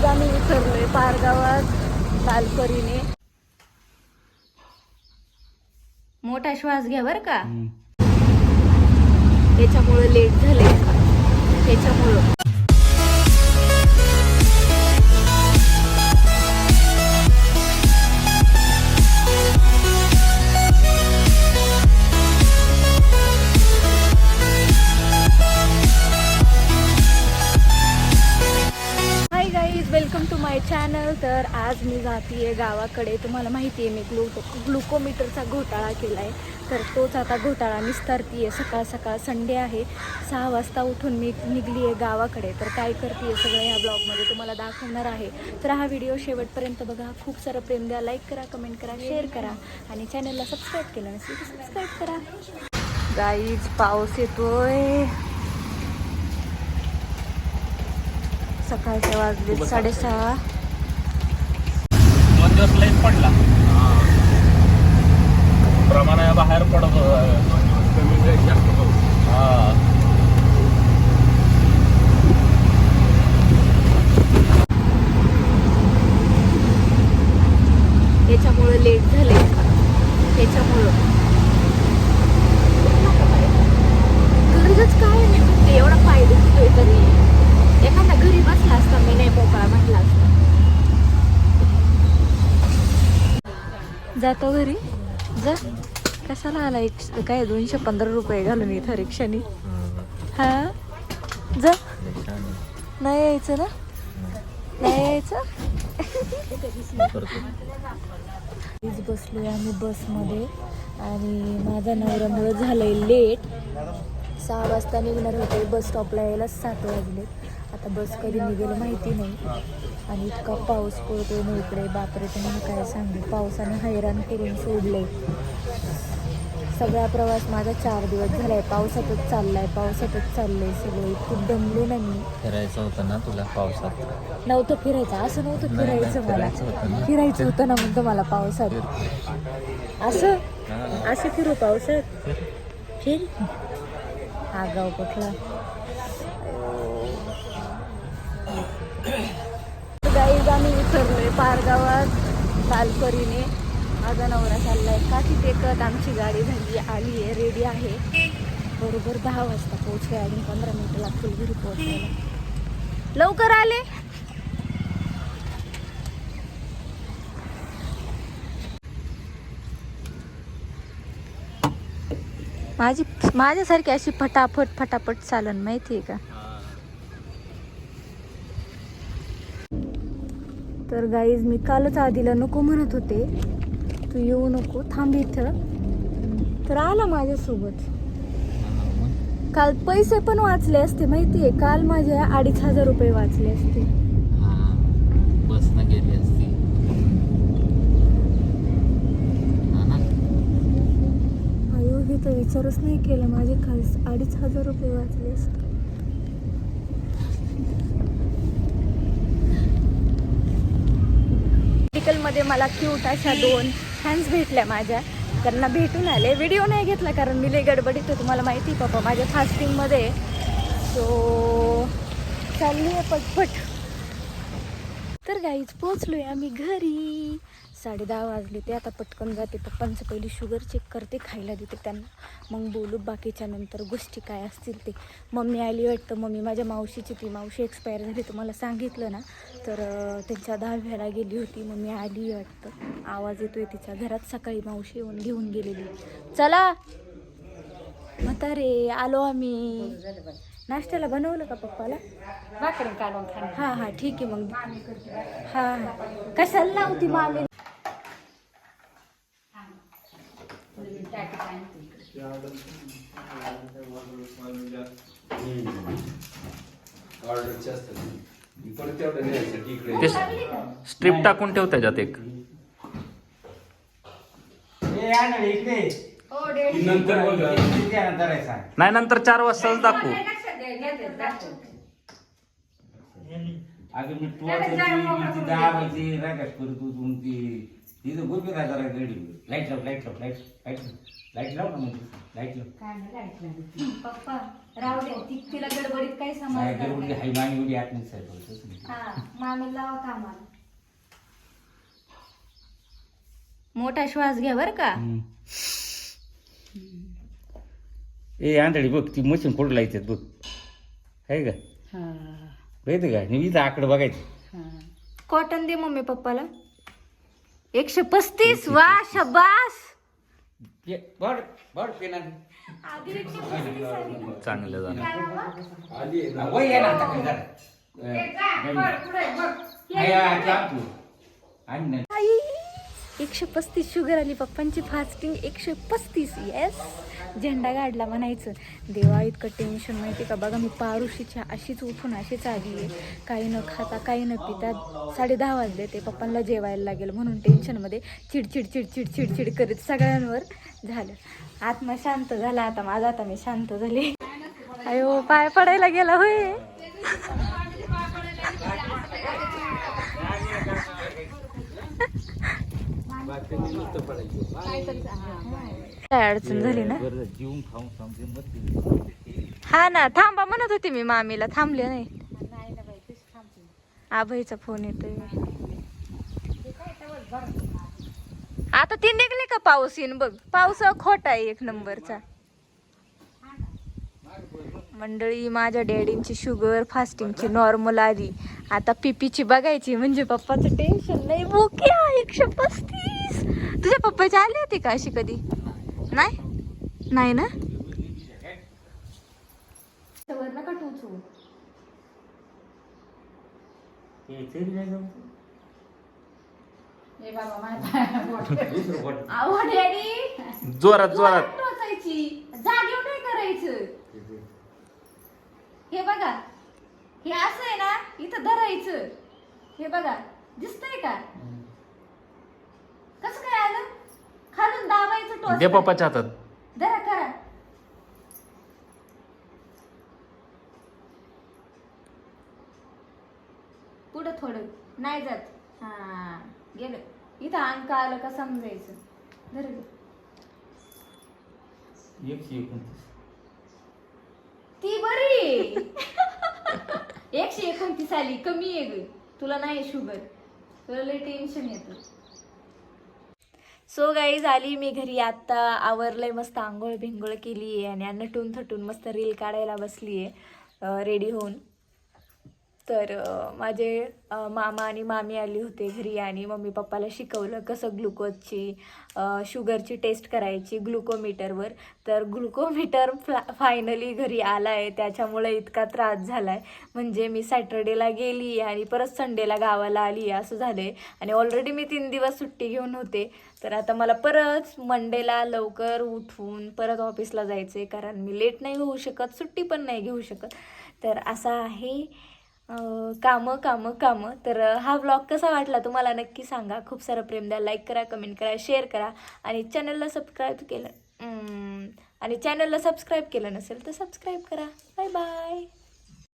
Guys आम्ही उतरलोय पारगावात तालकरीने मोठा श्वास घ्या बर का. त्याच्यामुळे लेट झाले त्याच्यामुळं. तर आज मी जातीये गावाकडे. तुम्हाला माहिती आहे मी ग्लू ग्लुकोमीटरचा घोटाळा केला आहे तर तोच आता घोटाळा निस्तारती आहे सकाळ सकाळ संडे आहे. सहा वाजता उठून मी निघली आहे गावाकडे. तर काय करते आहे सगळं ह्या ब्लॉगमध्ये तुम्हाला दाखवणार आहे. तर हा व्हिडिओ शेवटपर्यंत बघा. खूप सारं प्रेम द्या. लाईक करा कमेंट करा शेअर करा. आणि चॅनलला सबस्क्राईब केलं नसेल तर सबस्क्राईब करा. गाईज पाऊस येतोय. सकाळचे वाजले साडेसहा. दोन दिवस लईच पडला. प्रमाणा बाहेर पडत हा. त्याच्यामुळं लेट झाले. त्याच्यामुळं गरजच काय नाही. म्हणते एवढा पाय दुखतोय तरी. एखादा घरी बसला असता मी नाही मोकळा म्हटला असता. जातो घरी. जा. कशाला आला एक काय दोनशे पंधरा रुपये घालून इथं रिक्षाने? हा? जा. नाही यायचं ना? नाही यायचं? बसलो बसलोय आम्ही बसमध्ये आणि माझा नवऱ्यामुळं झालंय लेट सहा वाजता निघणार होते बस स्टॉपला यायला सात वाजले. आता बस कधी निघेल माहिती नाही. आणि इतका पाऊस पडतोय ना इकडे. बापरे तुम्हाला काय सांगू? पावसाने हैराण करून सोडले सगळा प्रवास माझा चार दिवस झालाय. पावसातच चाललाय पावसातच चाललंय सगळं. इतकं दमले ना मी. फिरायचं होतं ना तुला पावसात? नव्हतं फिरायचं. असं नव्हतं नाही, फिरायचं मला. फिरायचं होतं ना. फिरायचं होतं ना म्हणतो मला पावसात. असं? असं फिरू पावसात? फिर? हा गाव कुठला? गाईज आम्ही उतरलोय पारगावात तालकरीने माझा नवरा चाललाय काठी टेकत आमची गाडी झाली आली आहे रेडी आहे. बरोबर दहा वाजता पोहोचले आणि पंधरा मिनिटं लागतील घरी पोहोचायला. लवकर आले? माझी माझ्यासारखी अशी फटाफट फटाफट चालन माहिती आहे का? तर गाईज मी कालच आधीला नको म्हणत होते. तू येऊ नको थांब इथं. तर आला माझ्यासोबत. काल पैसे पण वाचले असते माहिती आहे काल माझे अडीच हजार रुपये वाचले असते बस गेली असती. अयो हे तर विचारच नाही केला. माझे काल अडीच हजार रुपये वाचले असते. मेडिकलमध्ये मला क्यूट अशा दोन फॅन्स भेटल्या माझ्या. त्यांना भेटून आले. व्हिडिओ नाही घेतला कारण मी लय गडबडीत आहे तुम्हाला माहिती आहे पप्पा माझ्या फास्टिंगमध्ये सो चालली आहे पटपट. तर गाईच पोचलोय आम्ही घरी. साडे दहा वाजले ते आता पटकन जाते. पप्पांचं पहिली शुगर चेक करते खायला देते त्यांना. मग बोलू बाकीच्या नंतर गोष्टी काय असतील ते. मम्मी आली वाटतं. मम्मी माझ्या मावशीची ती मावशी एक्सपायर झाली. तुम्हाला सांगितलं ना. तर त्यांच्या दहाव्याला गेली होती. मम्मी आली वाटतं. आवाज येतोय तिच्या घरात. सकाळी मावशी येऊन घेऊन गेलेली. चला! म्हातारे आलो आम्ही. नाश्त्याला बनवलं का पप्पाला? हा हा ठीक आहे मग. हा हा. कशाला लावती मामी? ऑर्डरचे असतात इकडे तेवढं न्यायसाठी इकडे ते स्ट्रिप टाकून ठेव त्याच्यात एक नंतर बघा नाही नंतर चार वाजताच दाखवू. अगं मी तुझी दाबायची रागात करत होतो ती तिथं गुरबी काय जरा गडी लाइट लाव लाइट लाव लाइट लाइट लाइट लाव ना म्हणजे लाइट लाव पप्पा राहू दे. ती तिला गडबडीत काही नाही समजणार नाही. हाय मामी उडी आत नाही. साहेब हा मामी लावा कामाला. मोठा श्वास घ्या बर का. ए आंधळी बघ ती मशीन कुठं लायच्यात बघ. आहे का? माहिती का? मी इथं आकडं बघायचं. कॉटन दे मम्मी पप्पाला. एकशे पस्तीस वा शबास. पेना चांगलं झालं. आली आहे ना. वय आहे ना आता काय झालं? आहे, आहे, ते आपलं. आणि नाही. आई एकशे पस्तीस शुगर आली पप्पांची फास्टिंग एकशे पस्तीस येस झेंडा गाडला म्हणायचं. देवा इतकं टेन्शन माहिती का? बघा मी पारुशीच्या अशीच उठून अशीच आली आहे. काही न खाता काही न पिता साडे दहा वाजले ते पप्पांना जेवायला लागेल म्हणून टेन्शनमध्ये चिडचिड चिडचिड चिडचिड करीत सगळ्यांवर झालं. आत्मा शांत झाला आता माझा आता मी शांत झाले. अयो पाय पडायला गेला होय. काय अडचण झाली ना. हा ना थांबा म्हणत होती मी मामीला थांबले नाही. आभाईचा फोन येतोय. आता ती निघली का पाऊस येईन बघ? पाऊस खोटा आहे एक नंबरचा. मंडळी माझ्या डॅडींची शुगर फास्टिंगची नॉर्मल आली. आता पीपीची बघायची म्हणजे पप्पाचं टेन्शन नाही बोक्या एकशे पस्तीस. तुझ्या पप्पाची आली होती का अशी कधी? नाही? नाही ना? टोचू जोरात जोरात. टोचायची. जागेवर नाही करायचं. हे बघा. हे असं आहे ना इथं धरायचं. हे बघा. दिसतंय का? कसं काय आलं? खालून दाबायचं दे टोच पप्पाच्या हातात. धरा करा पुढं थोडं. नाही जात. हा गेलं. इथं अंक आलं का समजायचं. धर ग. एकशे एकोणतीस. ती बरी. एकशे एकोणतीस आली. कमी आहे ग. तुला नाही शुगर. तुला लय टेन्शन येतं. सो गाई झाली मी घरी आत्ता. आवरलंय मस्त आंघोळ भिंगोळ केली आहे आणि नटून थटून मस्त रील काढायला बसली आहे रेडी होऊन. तर माझे मामा आणि मामी आली होते घरी आणि मम्मी पप्पाला शिकवलं कसं ग्लुकोजची शुगरची टेस्ट करायची ग्लुकोमीटरवर. तर ग्लुकोमीटर फ्ला फायनली घरी आला आहे त्याच्यामुळे इतका त्रास झाला आहे म्हणजे मी सॅटर्डेला गेली आणि परत संडेला गावाला आली असं झालं आहे आणि ऑलरेडी मी तीन दिवस सुट्टी घेऊन होते. तर आता मला परत मंडेला लवकर उठून परत ऑफिसला जायचं आहे कारण मी लेट नाही होऊ शकत सुट्टी पण नाही घेऊ शकत. तर असं आहे. कामं कामं कामं. तर हा व्लॉग कसा वाटला तुम्हाला नक्की सांगा. खूप सारं प्रेम द्या. लाईक करा कमेंट करा शेअर करा. आणि चॅनलला सबस्क्राईब केलं आणि चॅनलला सबस्क्राईब केलं नसेल तर सबस्क्राईब करा. Bye bye